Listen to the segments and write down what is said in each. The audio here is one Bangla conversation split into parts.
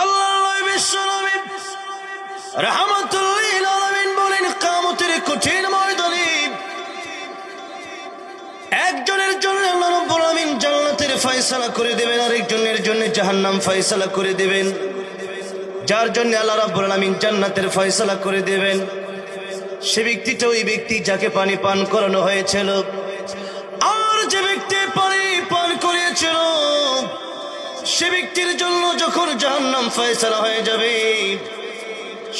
আল্লাহ রহমতুল্লিল আলমিন বলেন কামতের কঠিন ময়দানে একজনের জন্য আল্লাহ রব্বুল আমিন জান্নাতের ফয়সালা করে দেবেন, আরেকজনের জন্য জাহান্নাম ফয়সালা করে দেবেন। যার জন্য আল্লাহ রাব্বুল আলামিন জান্নাতের ফয়সালা করে দেবেন। সে ব্যক্তিটা ওই ব্যক্তি যাকে পানি পান করানো হয়েছিল। আর যে ব্যক্তি পানি পান করিয়েছিল সে ব্যক্তির জন্য যখন জাহান্নাম ফয়সালা হয়ে যাবে,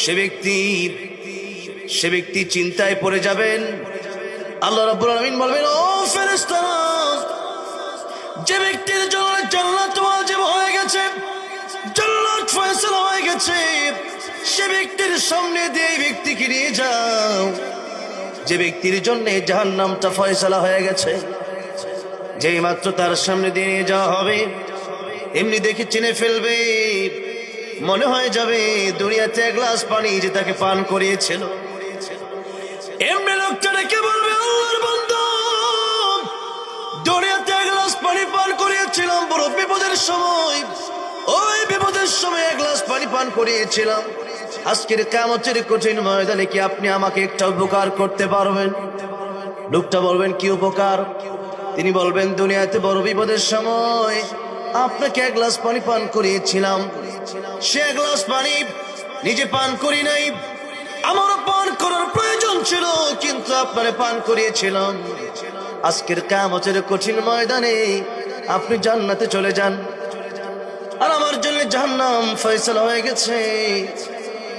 সে ব্যক্তি সে ব্যক্তি চিন্তায় পড়ে যাবেন। আল্লাহ রাব্বুল আলামিন বলবেন, ও ফেরেশতারা যে ব্যক্তির জন্য জান্নাত ওয়াজিব হয়ে গেছে, জান্নাত ফয়সালা হয়ে গেছে, সে ব্যক্তির সামনে দিয়ে ব্যক্তিকে নিয়ে যাও। যে ব্যক্তির জন্য জাহান্নামটা ফয়সালা হয়ে গেছে, যেই মাত্র তার সামনে দিয়ে নিয়ে যাওয়া হবে এমনি দেখে চিনে ফেলবে। মনে হয়ে যাবে দুনিয়াতে এক গ্লাস পানি যে তাকে পান করিয়েছিল। এমনি লোকটা ডেকে বলবে, আল্লাহর বান্দা, দুনিয়াতে এক গ্লাস পানি পান করিয়েছিলাম বড় বিপদের সময়। ওই বিপদের সময় এক গ্লাস পানি পান করিয়েছিলাম। আজকের কামতের কঠিন ময়দানে কি আপনি আমাকে একটা উপকার করতে পারবেন? লোকটা বলবেন, কি উপকার? তিনি বলবেন, দুনিয়াতে বড় বিপদের সময় আপনাকে এক গ্লাস পানি পান করিয়েছিলাম। সে এক গ্লাস পানি নিজে পান করি নাই। আমারও পান করার প্রয়োজন ছিল, কিন্তু আপনারে পান করিয়েছিলাম। আজকের কামতের কঠিন ময়দানে আপনি জান্নাতে চলে যান। আর আমার জন্য জাহান্নাম ফয়সালা হয়ে গেছে।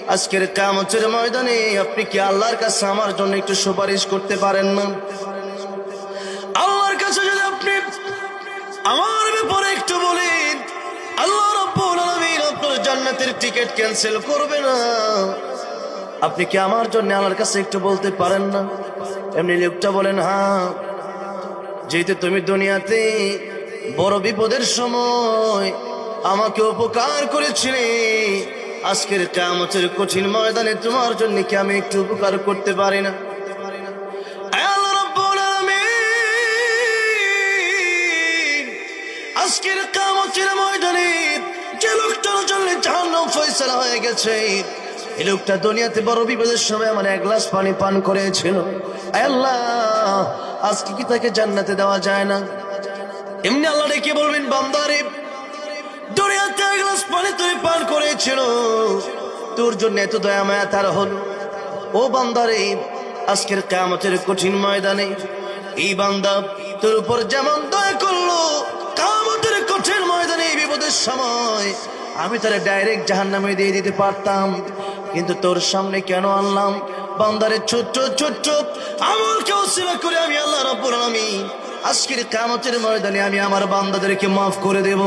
আজকের কামতের ময়দানে আপনি কি আল্লাহর কাছে আমার জন্য একটু সুপারিশ করতে পারেন না? আমার ব্যাপারে একটু বলেন। আল্লাহ রাব্বুল আলামিন আপনার জান্নাতের টিকিট ক্যান্সেল করবে না। আপনি কি আমার জন্য আল্লাহর কাছে একটু বলতে পারেন না? এমনি লোকটা বলেন হ্যাঁ যেহেতু তুমি দুনিয়াতে বড় বিপদের সময় আমাকে উপকার করেছিলে, আজকের কামতের কঠিন ময়দানে তোমার জন্য কি আমি একটু উপকার করতে পারি না? আজকের কামতের ময়দানে যে লোকটার জন্য জাহান্নাম ফয়সালা হয়ে গেছে, এই লোকটা দুনিয়াতে বড় বিপদের সময় আমার এক গ্লাস পানি পান করেছিল। আল্লাহ, আজকে কি তাকে জান্নাতে দেওয়া যায় না? এমনি আল্লাহ ডেকে বলবেন বান্দারে দুনিয়াতে এক গ্লাস পানি তুমি পান করেছিল, তোর জন্য এত দয়া মায়া তার হল। ও বান্দারে আজকের কামতের কঠিন ময়দানে এই বান্দা তোর উপর যেমন দয়া করল বিপদের সময় আমি তারে ডাইরেক্ট জাহান নামে দিয়ে দিতে পারতাম। কিন্তু তোর সামনে কেন আনলাম? বান্দারে ছোট্ট ছোট্ট আমলকে অসিলা করে আমি আল্লাহ রাব্বুল আলামিন। আজকের কামতের ময়দানে আমি আমার বান্দাদেরকে মাফ করে দেব।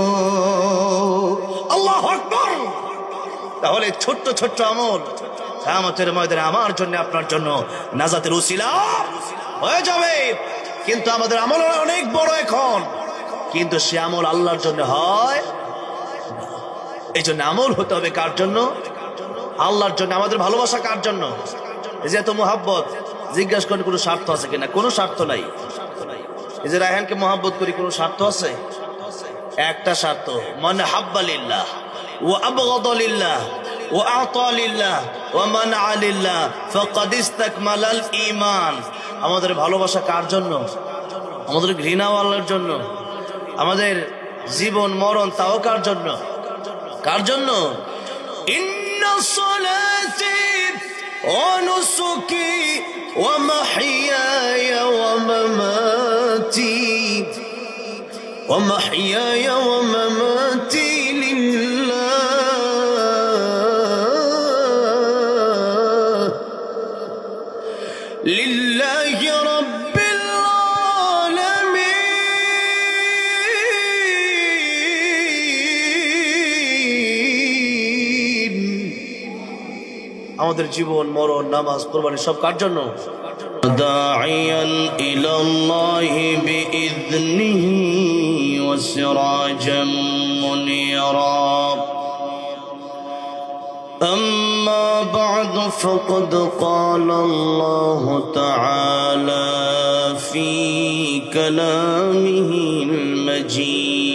আল্লাহ আকবার! তাহলে ছোট্ট ছোট্ট আমল কামতের ময়দানে আমার জন্য, আপনার জন্য নাজাতের উসিলা হয়ে যাবে। কিন্তু আমাদের আমল অনেক বড় এখন। কিন্তু সে আমল আল্লাহর জন্য হয় এই জন্য আমল হতে হবে কার জন্য? আল্লাহর জন্য। আমাদের ভালোবাসা কার জন্য? যে এত মোহাব্বত, জিজ্ঞাসা করেন কোনো স্বার্থ আছে কিনা? কোনো স্বার্থ নাই। এই যে রায়হানকে মোহাব্বত করি, কোনো স্বার্থ আছে? একটা স্বার্থ মানে হাব্বালিল্লাহ ও আবগদলিল্লাহ ও আতালিল্লাহ ও মান আলিল্লাহ ফকাদ ইস্তাকমালাল ঈমান। আমাদের ভালোবাসা কার জন্য? আমাদের ঘৃণাও আল্লাহর জন্য। আমাদের জীবন মরণ তাও কার জন্য? কার জন্য? ইন্না সলাতি ওয়া নুসুকি ওয়া আমাদের জীবন মরণ নামাজ কোরবানি সব কার জন্য داعيا إلى الله بإذنه وسراجا منيرا أما بعد فقد قال الله تعالى في كلامه المجيد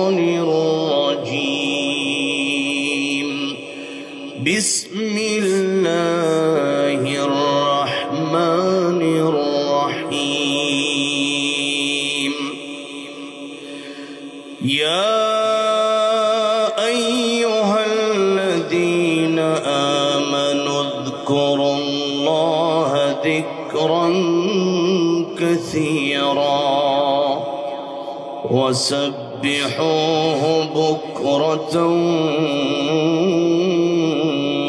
كثيرا. وسبحوه بكرة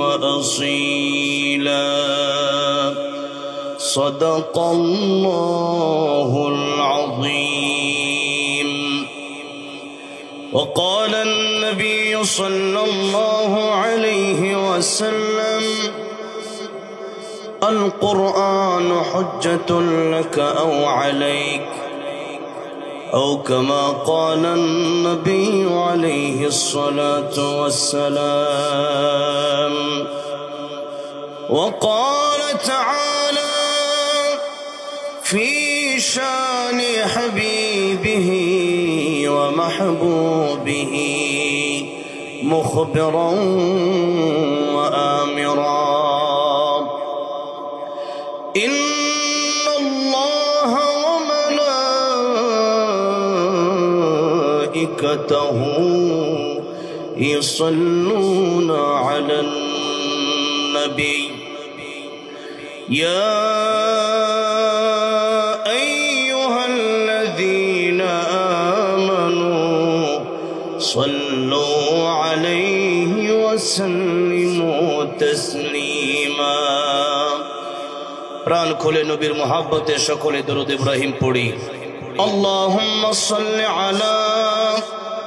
وأصيلا. صدق الله العظيم. وقال النبي صلى الله عليه وسلم القرآن حجة لك أو عليك أو كما قال النبي عليه الصلاة والسلام وقال تعالى في شان حبيبه ومحبوبه مخبرا يصلون على النبي يا أيها الذين آمنوا صلوا عليه وسلموا تسليما প্রাণ খুলে নবীর মোহাব্বতে সকলে দরুদ ইব্রাহিম পড়ি اللهم صل على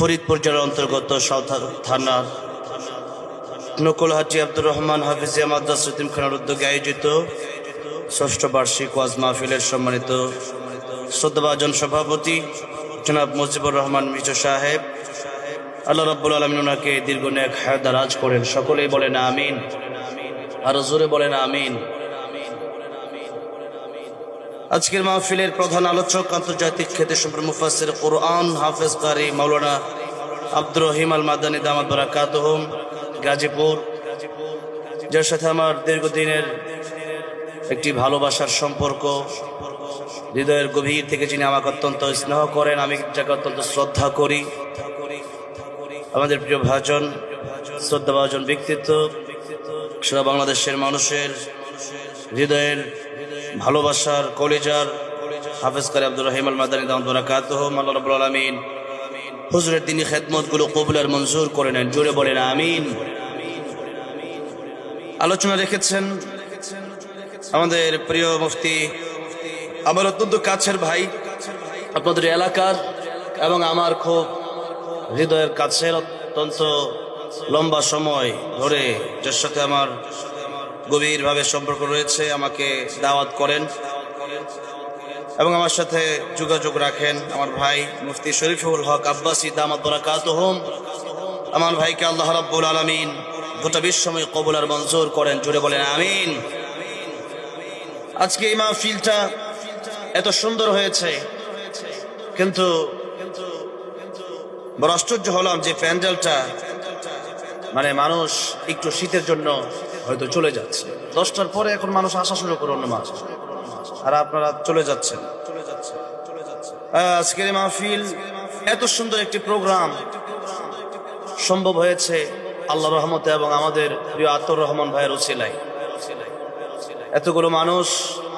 ফরিদপুর জেলার অন্তর্গত সাউথ থানার নকুলহাটি আব্দুর রহমান হাফিজিয়া মাদ্রাস খানার উদ্যোগে আয়োজিত ষষ্ঠ বার্ষিক ওয়াজ মাহফিলের সম্মানিত শ্রদ্ধাভাজন সভাপতি জনাব মুজিবুর রহমান মিচু সাহেব, আল্লাহ রব্বুল আলমিন ওনাকে দীর্ঘ নেক হায়াত দারাজ করেন। সকলেই বলেন আমিন। আর জোরে বলেন আমিন। আজকের মাহফিলের প্রধান আলোচক আন্তর্জাতিক খ্যাতি সম্পর্ক মুফাসির কোরআন হাফেজ কারি মাওলানা আব্দুর রহিম আল মাদানী দামাত বারাকাত গাজীপুর। যার সাথে আমার দীর্ঘদিনের একটি ভালোবাসার সম্পর্ক, হৃদয়ের গভীর থেকে যিনি আমাকে অত্যন্ত স্নেহ করেন, আমি যাকে অত্যন্ত শ্রদ্ধা করি। আমাদের প্রিয় ভাজন শ্রদ্ধা ভাজন ব্যক্তিত্ব, সারা বাংলাদেশের মানুষের হৃদয়ের ভালোবাসার কলেজার হাফেজ করে আব্দুর রহিম আল মাদানী দামদুরা কাতহ আল্লাহ রবুল আলমিন। হুজুরের তিনি খেদমতগুলো কবুল আর মঞ্জুর করে নেন, জোরে বলেন, আমিন। আলোচনা রেখেছেন আমাদের প্রিয় মুফতি আমার অত্যন্ত কাছের ভাই, আপনাদের এলাকার এবং আমার খুব হৃদয়ের কাছের অত্যন্ত লম্বা সময় ধরে যার সাথে আমার গভীরভাবে সম্পর্ক রয়েছে, আমাকে দাওয়াত করেন। এবং আমার সাথে যোগাযোগ রাখেন আমার ভাই মুফতি শরীফুল হক আব্বাসি, দামাত হোম আমার ভাইকে আল্লাহ রাব্বুল আলামিন গোটা বিশ্বময় কবুল আর মঞ্জুর করেন, জুড়ে বলেন আমিন। আজকে এই মাহফিলটা এত সুন্দর হয়েছে, কিন্তু বড় আশ্চর্য হলাম যে প্যান্ডেলটা মানে মানুষ একটু শীতের জন্য হয়তো চলে যাচ্ছে। দশটার পরে এখন মানুষ আসা শুরু করে অন্য মাস আর আপনারা চলে যাচ্ছেন। আজকের মাহফিল এত সুন্দর একটি প্রোগ্রাম সম্ভব হয়েছে আল্লাহ রহমতে এবং আমাদের প্রিয় আতর রহমান ভাইয়ের উচিলাই এতগুলো মানুষ,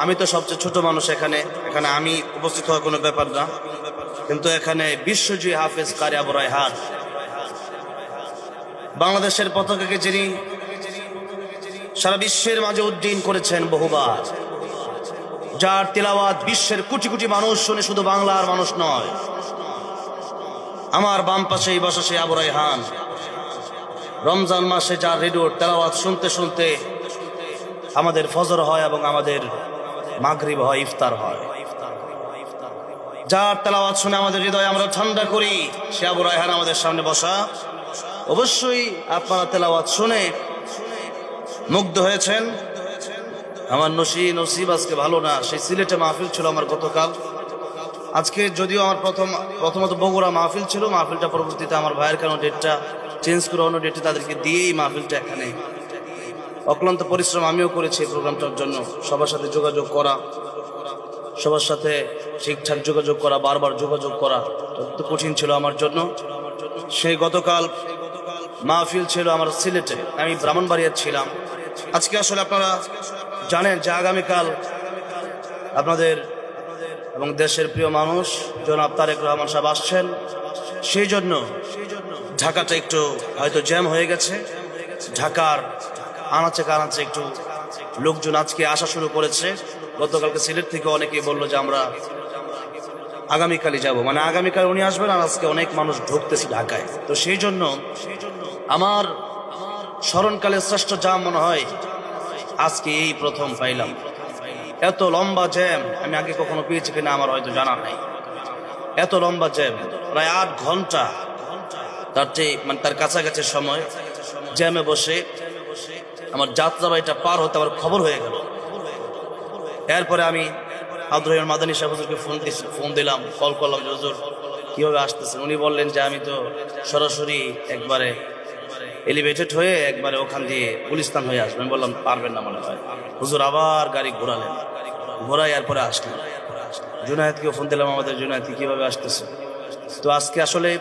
আমি তো সবচেয়ে ছোট মানুষ এখানে এখানে আমি উপস্থিত হওয়ার কোনো ব্যাপার না। কিন্তু এখানে বিশ্বজয়ী হাফেজ কারি আবু রায়হান। বাংলাদেশের পতাকাকে যিনি সারা বিশ্বের মাঝে উড্ডীন করেছেন বহুবার। যার তেলাওয়াত বিশ্বের কোটি কোটি মানুষ শুনে শুধু বাংলার মানুষ নয়। আমার বাম পাশেই বসা সে আবু রায়হান। রমজান মাসে যার রেডিওর তেলাওয়াত শুনতে শুনতে আমাদের ফজর হয় এবং আমাদের মাগরিব হয়, ইফতার হয়। যার তেলাওয়াত শুনে আমাদের হৃদয় আমরা ঠান্ডা করি, সে আবু রায়হান আমাদের সামনে বসা। অবশ্যই আপনারা তেলাওয়াত শুনে মুগ্ধ হয়েছেন। আমার নসি নসিব আজকে ভালো না। সেই সিলেটে মাহফিল ছিল আমার গতকাল। আজকে যদিও আমার প্রথম, প্রথমত বগুড়া মাহফিল ছিল, মাহফিলটা পরবর্তীতে আমার ভাইয়ের কেন ডেটটা চেঞ্জ করে অন্য ডেটে তাদেরকে দিয়েই মাহফিলটা এখানে। অক্লান্ত পরিশ্রম আমিও করেছি এই প্রোগ্রামটার জন্য। সবার সাথে যোগাযোগ করা, সবার সাথে ঠিকঠাক যোগাযোগ করা, বারবার যোগাযোগ করা অত্যন্ত কঠিন ছিল আমার জন্য। সেই গতকাল মাহফিল ছিল আমার সিলেটে। আমি ব্রাহ্মণবাড়িয়ার ছিলাম। আজকে আসলে আপনারা জানেন যে আগামীকাল আপনাদের এবং দেশের প্রিয় মানুষ জনাব তারেক রহমান সাহেব আসছেন। সেই জন্য ঢাকাটা একটু হয়তো জ্যাম হয়ে গেছে। ঢাকার আনাচে কানাচে একটু লোকজন আজকে আসা শুরু করেছে। গতকালকে সিলেট থেকে অনেকেই বলল যে আমরা আগামীকালই যাব। মানে আগামীকাল উনি আসবেন আর আজকে অনেক মানুষ ঢুকতেছে ঢাকায়। তো সেই জন্য আমার স্মরণকালে শ্রেষ্ঠ জাম মনে হয়, আজকে এই প্রথম পাইলাম। এত লম্বা জ্যাম, আমি আগে কখনো পেয়েছি কিনা আমার হয়তো জানা নাই। এত লম্বা জ্যাম, প্রায় আট ঘণ্টা তার চেয়ে মানে তার কাছাকাছি সময়, জ্যামে বসে আমার যাত্রাবাড়িটা পার হতে আমার খবর হয়ে গেল। এরপরে আমি আব্দুর মাদানী সাহেব ফোন দিছি ফোন দিলাম কল করলাম হুজুর, কীভাবে আসতেছেন? উনি বললেন যে, আমি তো সরাসরি একবারে এলিভেটেড হয়ে একবারে ওখান দিয়ে গুলিস্তান হয়ে আসবেন বললাম, পারবেন না মনে হয়। হুজুর আবার গাড়ি ঘোরালেন। ঘোরাই এরপরে আসলেন। জুনায়েদকেও ফোন দিলাম, আমাদের জুনায়েদ কীভাবে আসতেছে? তো আজকে আসলে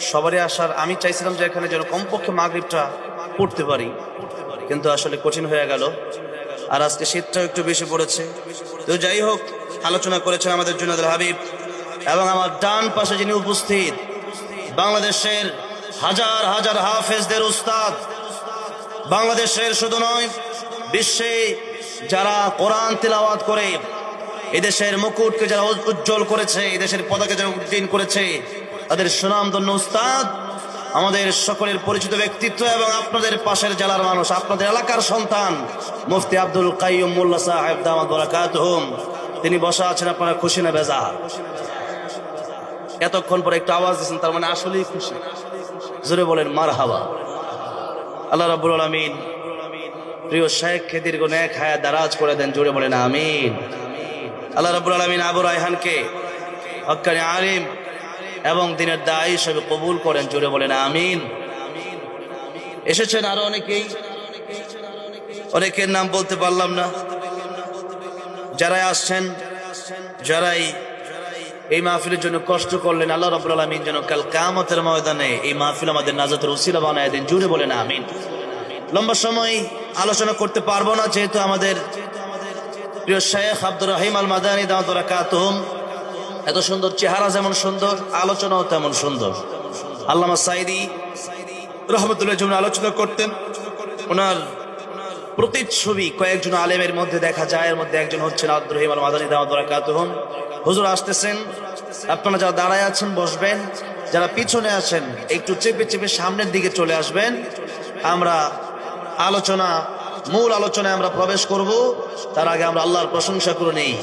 সবারই আসার আমি চাইছিলাম যে এখানে যেন কমপক্ষে মাগরিবটা পড়তে পারি। কিন্তু আসলে কঠিন হয়ে গেল। আর আজকে শীতটাও একটু বেশি পড়েছে। তো যাই হোক, আলোচনা করেছেন আমাদের জুনাদুল হাবিব এবং আমার ডান পাশে যিনি উপস্থিত, বাংলাদেশের হাজার হাজার হাফেজদের উস্তাদ। বাংলাদেশের শুধু নয়, বিশ্বে যারা কোরআন তেলাওয়াত করে, এদেশের মুকুটকে যারা উজ্জ্বল করেছে, এদেশের পতাকা যারা উদ্দিন করেছে, তাদের সুনাম সুনামধন্য উস্তাদ, আমাদের সকলের পরিচিত ব্যক্তিত্ব এবং আপনাদের পাশের জেলার মানুষ, আপনাদের এলাকার সন্তান, মুফতি আব্দুল কাইয়ুম মোল্লা সাহেব দামাদ বরাকাতুহুম। তিনি বসা আছেন আপনারা খুশি না বেজার? এতক্ষণ পরে একটু আওয়াজ দিচ্ছেন তার মানে আসলেই খুশি। জোরে বলেন মার হাওয়া আল্লাহ রাব্বুল আলামিন প্রিয় শেখকে দীর্ঘ ন্যাক হায়াত দারাজ করে দেন, জোরে বলেন, আমিন। আল্লাহ রাব্বুল আলামিন আবু রায়হানকে হক্কানি আলিম এবং দিনের দায়ী হিসেবে কবুল করেন, জোরে বলেন, আমিন। এসেছেন আরও অনেকেই। অনেকের নাম বলতে পারলাম না। যারাই আসছেন, যারাই এই মাহফিলের জন্য কষ্ট করলেন আল্লাহ রাব্বুল আলামিন যেন কাল কামতের ময়দানে এই মাহফিল আমাদের নাজাতের উসিলা বানায় দেন। জুড়ে বলেন আমিন। লম্বা সময় আলোচনা করতে পারব না, যেহেতু আমাদের প্রিয় শেখ আব্দুর রহিম আল মাদানী দাওয়াত কাতুম এত সুন্দর চেহারা যেমন সুন্দর, আলোচনাও তেমন সুন্দর। আল্লামা সাইদি রহমতুল্লাহ যেমন আলোচনা করতেন, ওনার প্রতিচ্ছবি কয়েকজন আলেমের মধ্যে দেখা যায়, এর মধ্যে একজন হচ্ছেন আব্দুর রহিম আল মাদানী দাওয়াত কাতুম হুজুর আসতেছেন। আপনারা যারা দাঁড়ায় আছেন, বসবেন। যারা পিছনে আছেন, একটু চেপে চেপে সামনের দিকে চলে আসবেন। আমরা আলোচনা, মূল আলোচনায় আমরা প্রবেশ করব। তার আগে আমরা আল্লাহর প্রশংসা করে নেই।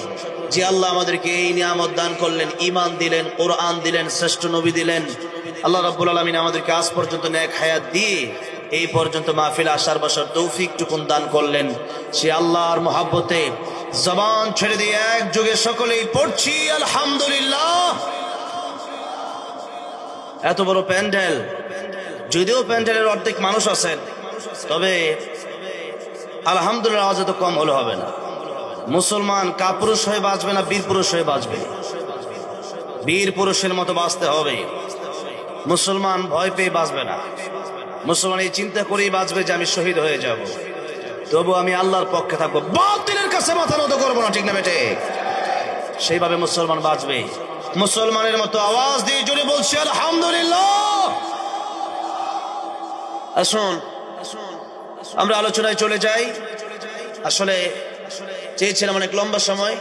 যে আল্লাহ আমাদেরকে এই নিয়ামত দান করলেন ইমান দিলেন, কোরআন দিলেন, শ্রেষ্ঠ নবী দিলেন। আল্লাহ রাব্বুল আলমিন আমাদেরকে আজ পর্যন্ত ন্যাক হায়াত দিয়ে এই পর্যন্ত মাহফিল আসার বছর তৌফিক টুকুন দান করলেন। সে আল্লাহর মহাব্বতে জবান ছেড়ে দিয়ে এক যুগে সকলেই পড়ছি, আলহামদুলিল্লাহ। এত বড় প্যান্ডেল, যদিও প্যান্ডেলের অর্ধেক মানুষ আছেন, তবে আলহামদুলিল্লাহ আওয়াজ এত কম হলে হবে না। মুসলমান কাপুরুষ হয়ে বাঁচবে না বীর পুরুষ হয়ে বাঁচবে? বীর পুরুষের মতো বাঁচতে হবে। মুসলমান ভয় পেয়ে বাঁচবে না। মুসলমান এই চিন্তা করেই বাঁচবে যে আমি শহীদ হয়ে যাব। তবু আমি আল্লাহর পক্ষে থাকব। বাতিলের কাছে মাথা নত করব না, ঠিক না বেটে সেইভাবে মুসলমান বাঁচবে। মুসলমানের মতো আওয়াজ দিয়ে জুড়ে বলছি, আলহামদুলিল্লাহ! আসুন, আমরা আলোচনায় চলে যাই। আসলে চেয়েছিলাম অনেক লম্বা সময়।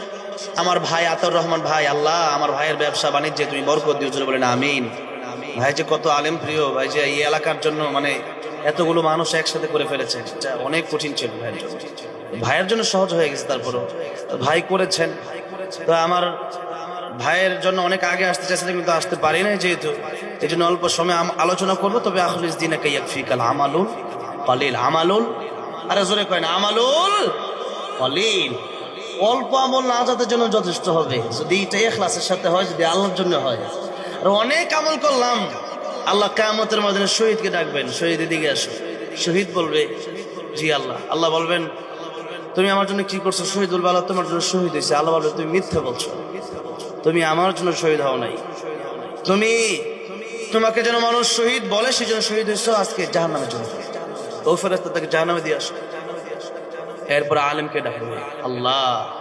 আমার ভাই আতর রহমান ভাই, আল্লাহ, আমার ভাইয়ের ব্যবসা বাণিজ্যে, তুমি বরকত জুড়ে বলেন আমিন। ভাই যে কত আলেম প্রিয়, ভাই যে এই এলাকার জন্য মানে এতগুলো মানুষ একসাথে করে ফেলেছে অনেক কঠিন ছিল ভাইয়ের জন্য ভাইয়ের জন্য সহজ হয়ে গেছে তারপরও। ভাই করেছেন। তো আমার ভাইয়ের জন্য অনেক আগে আসতে চাইছিলাম কিন্তু আসতে পারি না যেহেতু। এই জন্য অল্প সময় আলোচনা করব। তবে আখলিস দিনে কাইয়াকফিকাল আমালুল কলিল। আমালুল? আরে জোরে কয় না, আমালুল কলিল। অল্প আমল না যাদের জন্য যথেষ্ট হবে। যদি এটা এখলাসের সাথে হয়, যদি আল্লাহর জন্য হয়। আর অনেক আমল করলাম। আল্লাহ কামতের মাধ্যমে শহীদকে ডাকবেন। শহীদ দিকে আসো। শহীদ বলবে, জি আল্লাহ। আল্লাহ বলবেন, তুমি আমার জন্য কি করছ? শহীদ বলবে আল্লাহ তোমার জন্য শহীদ হয়েছে। আল্লাহ বলবে, তুমি মিথ্যে বলছো। তুমি আমার জন্য শহীদ হও নাই। তুমি, তোমাকে যেন মানুষ শহীদ বলে সেই জন্য শহীদ হয়েছ, আজকে জাহান নামে জন্য ও ফেরাস্তা তাকে জাহান নামে দিয়ে আসো। এরপরে আলেমকে ডাকবে, আল্লাহ।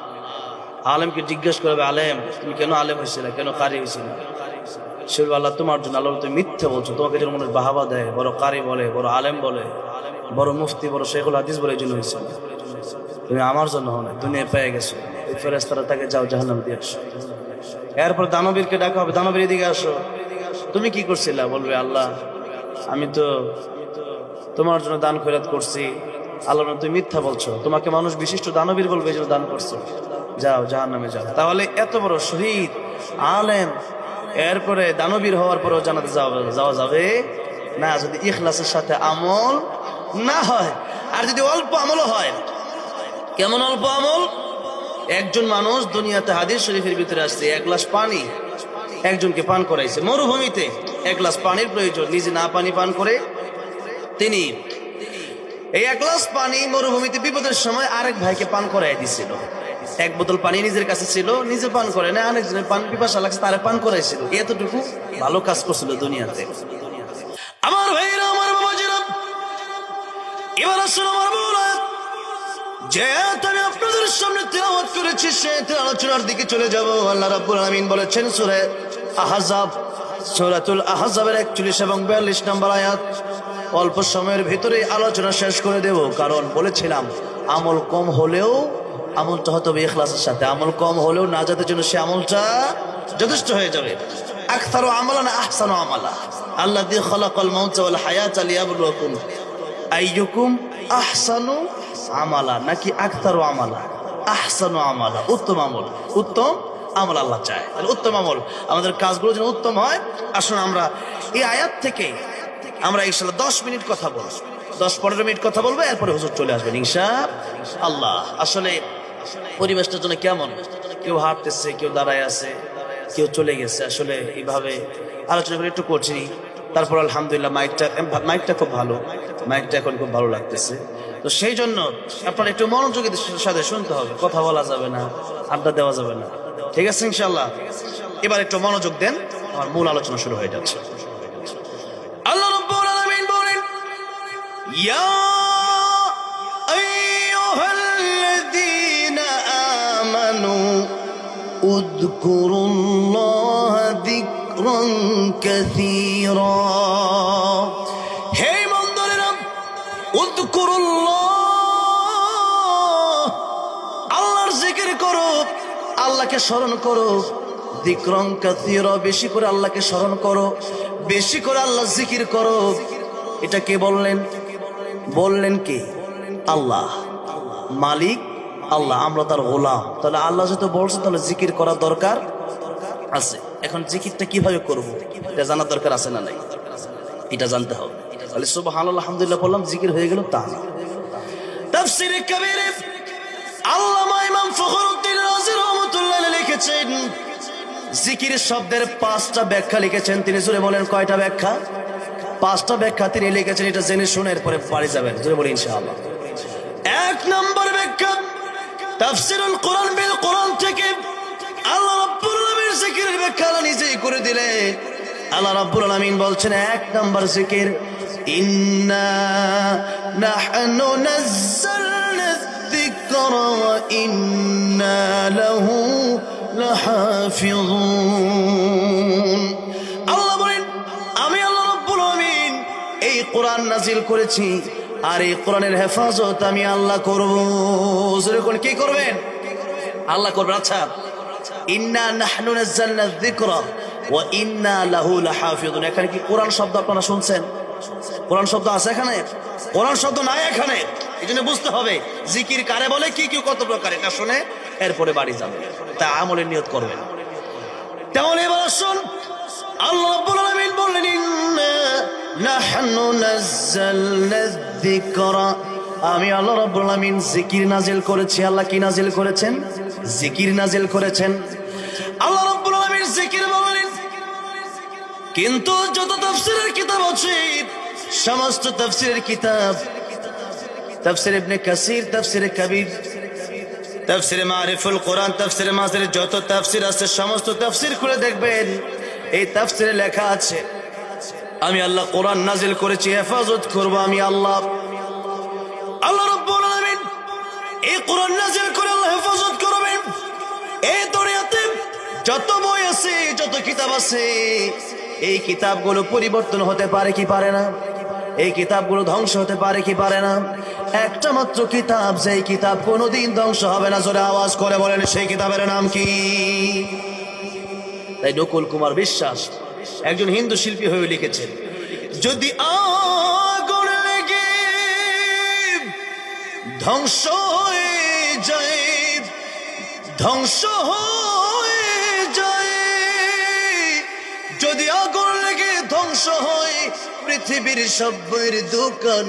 আলেমকে জিজ্ঞেস করবে, আলেম, তুমি কেন আলেম হয়েছিলে? কেন কারি হয়েছিলে? সে আল্লাহ তোমার জন্য আল্লাহ তুমি মিথ্যে বলছো, তোমাকে যেন মানুষ বাহাবা দেয়, বড় কারি বলে, বড় আলেম বলে, বড় মুফতি, বড় শেখুল হাদিস বলে এই জন্য হয়েছে। তুমি আমার জন্য হো দুনিয়া পেয়ে গেছো। এই ফেরেস্তারা তাকে যাও জাহান্নাম দিয়ে আসো। এরপর দানবীরকে ডাকা হবে, দানবীর এদিকে আসো। তুমি কি করছিলা? বলবে, আল্লাহ, আমি তো তোমার জন্য দান খৈরাত করছি। আল্লাহ তুমি মিথ্যা বলছো। তোমাকে মানুষ বিশিষ্ট দানবীর বলবে, এই জন্য দান করছ। যাও জাহান নামে যাও। তাহলে এত বড় শহীদ, আলেম এরপরে দানবীর হওয়ার পরেও জানাতে যাওয়া যাবে না, যদি ইখলাসের সাথে আমল না হয়। আর যদি অল্প আমলও হয়, কেমন অল্প আমল? একজন মানুষ দুনিয়াতে হাদিস শরীফের ভিতরে আসছে, এক গ্লাস পানি, একজনকে পান করাইছে। মরুভূমিতে এক গ্লাস পানির প্রয়োজন, নিজে না পানি পান করে তিনি এই এক গ্লাস পানি মরুভূমিতে বিপদের সময় আরেক ভাইকে পান করাই দিছিল। এক বোতল পানি নিজের কাছে ছিল, নিজে পান করে না আরেকজনের পান, পিপাসা লাগছে, তারে পান করাইছিল। এতটুকু ভালো কাজ করছিল দুনিয়াতে। আমার ভাইরা, আমার এবার আসলে আমার বলা যে আমি আপনাদের সামনে তেলাওয়াত করেছি, সে আলোচনার দিকে চলে যাব। আল্লাহ রাব্বুল আলামিন বলেছেন সূরা আহজাব, সূরাতুল আহজাবের 41 এবং 42 নম্বর আয়াত। অল্প সময়ের ভিতরে আলোচনা শেষ করে দেব, কারণ বলেছিলাম, আমল কম হলেও আমলটা হয়তো হবে ইখলাসের সাথে। আমল কম হলেও না যাদের জন্য সে আমলটা যথেষ্ট হয়ে যাবে। আকথারু আমালান আহসানু আমালা। আল্লাযী খালাকাল মাউতা ওয়াল হায়াতা লিয়াবলুয়াকুম। আইয়ুকুম আহসানু আমালা। নাকি আখতারু আমালা? আহসানু আমালা। উত্তম আমল। উত্তম আমল আল্লাহ চায়। তাহলে উত্তম আমল। আমাদের কাজগুলো যেন উত্তম হয়। আসুন আমরা এই আয়াত থেকে আমরা ইনশাল্লাহ দশ মিনিট কথা বলব। দশ পনেরো মিনিট কথা বলব, এরপরে হুজুর চলে আসবেন ইনশা আল্লাহ। আসলে পরিবেশটার জন্য কেমন? কেউ হাঁটতেছে, কেউ দাঁড়ায় আছে, কেউ চলে গেছে। আসলে এইভাবে আলোচনা করে একটু করছি তারপর আলহামদুলিল্লাহ মাইকটা মাইকটা খুব ভালো। মাইকটা এখন খুব ভালো লাগতেছে। তো সেই জন্য আপনার একটু মনোযোগের সাথে শুনতে হবে। কথা বলা যাবে না, আড্ডা দেওয়া যাবে না। ঠিক আছে ইনশাল্লাহ এবার একটু মনোযোগ দেন, আমার মূল আলোচনা শুরু হয়ে যাচ্ছে। আল্লাহ বলেন, ইয়া اذكروا الله ذكرا كثيرا হে মন্দরেরা উদ্কুরুল্লাহ আল্লাহর জিকির করো আল্লাহকে স্মরণ করো দিক্রং কাসীরা বেশি করে আল্লাহকে স্মরণ করো বেশি করে আল্লাহ জিকির করো এটা কে বললেন বললেন কে আল্লাহ মালিক আল্লাহ, আমরা তার গোলাম। তাহলে আল্লাহ যেহেতু বলছে, তাহলে জিকির করা দরকার আছে। এখন জিকিরটা কীভাবে করব? এটা জানার দরকার আছে না নাই? এটা জানতে হবে। তাহলে সুবহান আলহামদুলিল্লাহ বললাম, জিকির হয়ে গেল, তা রহমাতুল্লাহ লিখেছেন, জিকির শব্দের পাঁচটা ব্যাখ্যা লিখেছেন। তিনি বলেন, কয়টা ব্যাখ্যা? পাঁচটা ব্যাখ্যা তিনি লিখেছেন, এটা জেনে শুনে এরপরে যাবেন। জুড়ে এক নম্বর ব্যাখ্যা তাফসিরুল কোরআন বিল কোরআন থেকে আল্লাহ রাব্বুল আলামিন জিকিরের ব্যাখ্যা নিজেই করে দিলেন আল্লাহ রাব্বুল আলামিন বলছেন, এক নম্বর জিকির, ইন্না নাহনু নাযালনা যিকরা ইন্না লাহু লাহাফিযুন। আল্লাহ বলেন, আমি আল্লাহ রাব্বুল আলামিন এই কোরআন নাজিল করেছি। আর এই কোরআনের হেফাজত আমি আল্লাহ করব। কোন কি করবেন? আল্লাহ করবেন আচ্ছা। ইন্না ইন্না এখানে কি কোরআন শব্দ আপনারা শুনছেন? শব্দ আছে এখানে? কোরআন শব্দ নাই এখানে। এই জন্য বুঝতে হবে, জিকির কারে বলে শুনে এরপরে বাড়ি যাবে। তা আমলের নিয়ত করবেন। আল্লাহ বললেন, ইন্না যিকরা আমি আল্লাহ রাব্বুল আলামিন জিকির নাজিল করেছি। আল্লাহ কি নাজিল করেছেন? জিকির নাজিল করেছেন। আল্লাহ রাব্বুল আলামিন জিকির বলেন কিন্তু যত তাফসীরের কিতাব আছে, সমস্ত তাফসীরের কিতাব, তাফসীর ইবনে কাসির, তাফসীর কবির, তাফসিরে মারিফুল কোরআন, তাফসিরে মাসের যত তাফসির আছে, সমস্ত তাফসির খুলে দেখবেন। এই তাফসিরে লেখা আছে আমি আল্লাহ কোরআন নাজিল করেছি, হেফাজত করব আমি আল্লাহ। আল্লাহ রাব্বুল আলামিন এই কোরআন নাজিল করে আল্লাহ হেফাজত করবেন। এই দুনিয়াতে যত বই আছে, যত কিতাব আছে, এই কিতাবগুলো পরিবর্তন হতে পারে কি পারে না? এই কিতাবগুলো ধ্বংস হতে পারে কি পারে না? একটা মাত্র কিতাব, যেই কিতাব কোনোদিন ধ্বংস হবে না, জোরে আওয়াজ করে বলেন, সেই কিতাবের নাম কি? তাই নকুল কুমার বিশ্বাস। একজন হিন্দু শিল্পী হয়ে লিখেছেন, যদি আগুন লেগে ধ্বংস হয়ে যায়, ধ্বংস হয়ে যায়, যদি আগুন লেগে ধ্বংস হয়, পৃথিবীর সব দোকান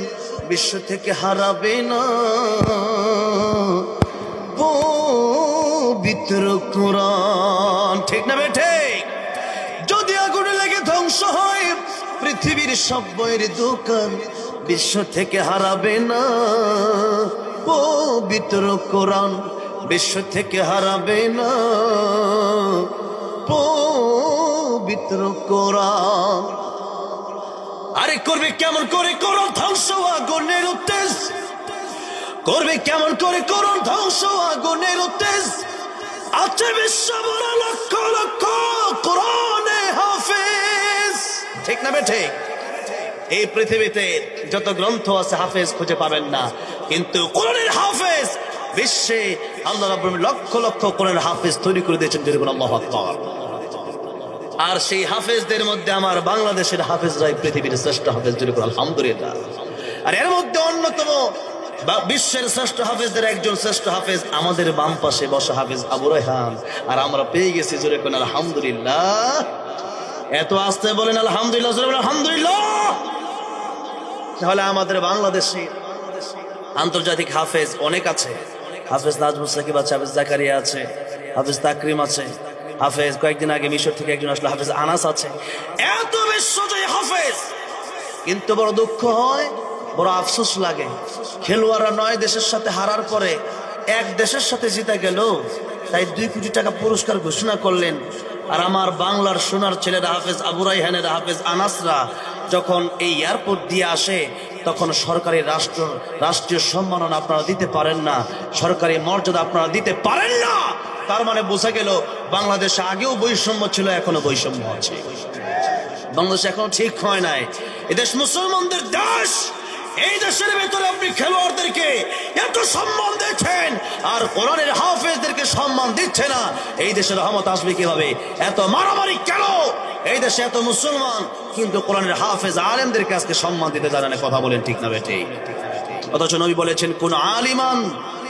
বিশ্ব থেকে হারাবে না। পবিত্র কোরআন, ঠিক না বেঠে পৃথিবীর সব বইয়ের দোকান বিশ্ব থেকে হারাবে না। পবিত্র কোরআন বিশ্ব থেকে হারাবে না। পবিত্র কোরআন। আরে করবে কেমন করে করুন ধ্বংস আগুনের উত্তেজ। করবে কেমন করে করুন ধ্বংস আগুনের উত্তেজ। আছে বিশ্ব বড় লক্ষ লক্ষ কোরআনে হাফেজ। ঠিক না বেঠে এই পৃথিবীতে যত গ্রন্থ আছে হাফেজ খুঁজে পাবেন না। কিন্তু কোরআনের হাফেজ বিশ্বে আল্লাহ রাব্বুল লক্ষ লক্ষ কোরআনের হাফেজ তৈরি করে দিয়েছেন যেরকম আল্লাহ আকবার। আর সেই হাফেজদের মধ্যে আমার বাংলাদেশের হাফেজরাই পৃথিবীর শ্রেষ্ঠ হাফেজ জুড়ে আলহামদুলিল্লাহ। আর এর মধ্যে অন্যতম বা বিশ্বের শ্রেষ্ঠ হাফেজদের একজন শ্রেষ্ঠ হাফেজ আমাদের বাম পাশে বসা হাফেজ আবু রহান আর আমরা পেয়ে গেছি, জোরে কোন আলহামদুলিল্লাহ। এত আসতে বলেন, আলহামদুলিল্লাহ আলহামদুলিল্লাহ। তাহলে আমাদের বাংলাদেশে আন্তর্জাতিক হাফেজ অনেক আছে। হাফেজ নাজমুল সাকিব আছে, হাফেজ জাকারিয়া আছে, হাফেজ তাকরিম আছে। হাফেজ কয়েকদিন আগে মিশর থেকে একজন আসলো, হাফেজ আনাস আছে। এত বিশ্বজয়ী হাফেজ। কিন্তু বড় দুঃখ হয়, বড় আফসোস লাগে। খেলোয়াড়রা নয় দেশের সাথে হারার পরে এক দেশের সাথে জিতে গেল, তাই দুই কোটি টাকা পুরস্কার ঘোষণা করলেন আর আমার বাংলার সোনার ছেলেরা হাফেজ আবু রাইহানের হাফেজ আনাসরা যখন এই এয়ারপোর্ট দিয়ে আসে, তখন সরকারি রাষ্ট্র, রাষ্ট্রীয় সম্মাননা আপনারা দিতে পারেন না, সরকারি মর্যাদা আপনারা দিতে পারেন না। তার মানে বোঝা গেল বাংলাদেশে আগেও বৈষম্য ছিল, এখনও বৈষম্য আছে। বাংলাদেশ এখনও ঠিক হয় নাই। এদেশ মুসলমানদের দেশ এই দেশের ভেতরে আপনি খেলোয়াড়দেরকে এত সম্মান দিচ্ছেন আর কোরআনের হাফেজদেরকে সম্মান দিচ্ছে না। এই দেশের রহমত আসবে কীভাবে? এত মারামারি কেন? এই দেশে এত মুসলমান, কিন্তু কোরআনের হাফেজ আলেমদেরকে আজকে সম্মান দিতে জানে কথা বলেন ঠিক না বেঠে। অথচ নবী বলেছেন, কোন আলিমান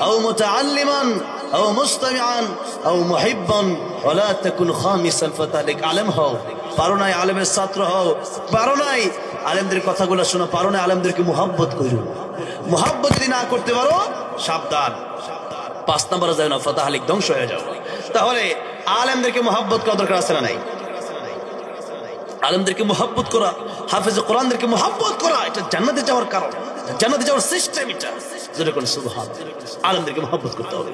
আও মুতাআল্লিমান আও মুস্তামিআন আও মুহিব্বান, ওয়ালা তাকুন খামিসাল ফাতালিক আলেম হও। পারো নাই আলেমের ছাত্র হও, পারো নাই। আলেমদের কথাগুলো শোনো, পারো নাই আলেমদেরকে মুহাব্বত করো মুহাব্বত যদি না করতে পারো, সাবধান। পাঁচ নম্বরে যায় না ফতাহালিক ধ্বংস হয়ে যাও। তাহলে আলেমদেরকে মহাব্বত করা দরকার আছে না নাই? আলেমদেরকে মহাব্বত করা, হাফেজ কোরআনদেরকে মহাব্বত করা, এটা জান্নাতে যাওয়ার কারণ। জান্নাতে যাওয়ার সিস্টেম এটা। যেটা কোন সুবহান, আলেমদেরকে মহাব্বত করতে হবে।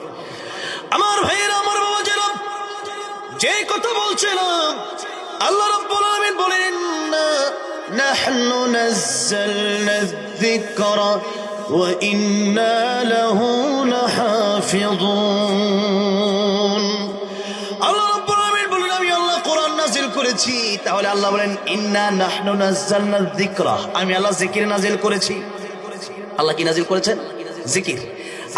আমার ভাইয়েরা, আমার বাবা যেন যে কথা বলছিলাম আল্লাহ রাব্বুল আলামিন বলেন নাহনু নাযালনা যিকরা ওয়া ইন্না লাহু লাহাফিযুন। আল্লাহ রাব্বুল আলামিন বলেন, আমি আল্লাহ কোরআন নাজিল করেছি। তাহলে আল্লাহ বলেন, ইন্না নাহনু নাযালনা যিকরা। আমি আল্লাহ জিকির নাজিল করেছি। আল্লাহ কি নাজিল করেছেন? জিকির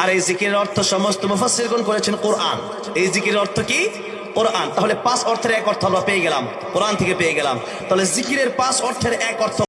আর এই জিকিরের অর্থ সমস্ত মুফাসসিরগণ করেছেন কোরআন। এই জিকিরের অর্থ কি? কোরআন। তাহলে পাঁচ অর্থের এক অর্থ আমরা পেয়ে গেলাম। কোরআন থেকে পেয়ে গেলাম। তাহলে জিকিরের পাঁচ অর্থের এক অর্থ